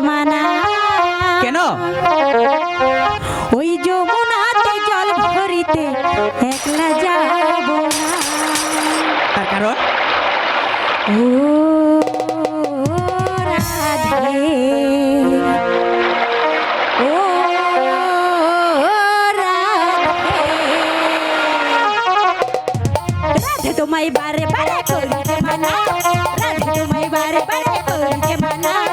মানা। কেন? ওই যমুনাতে জল ভরিতে একলা যাব না। তার কারণ? ও রাধে। তোমায় বারে বারে মানা। রাধে তোমায় বারে বারে মানা।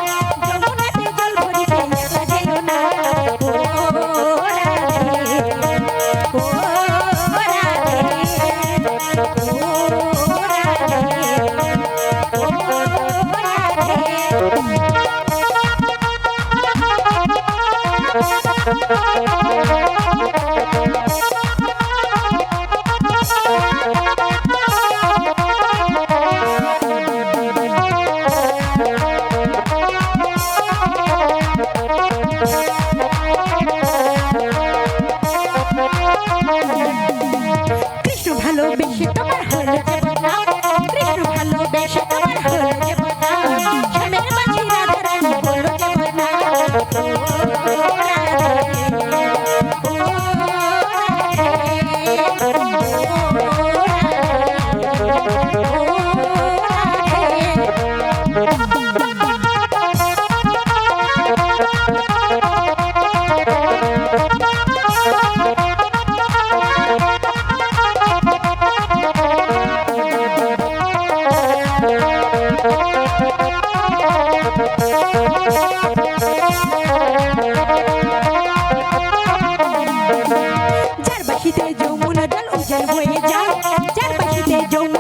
যার বাসিতে যমুনা জল উজান হয়ে যায় যার বাসিতে যমুনা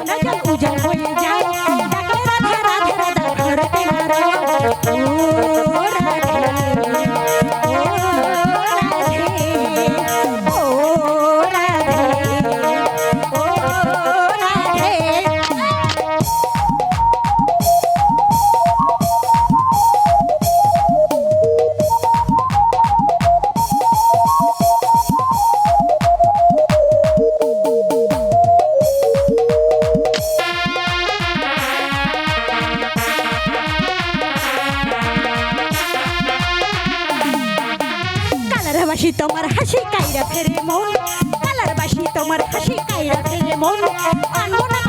বাসি তোমার হাসি কাইরা ফেরে মন। কালার বাসি তোমার হাসি কাইরা ফেরে মন। আনব না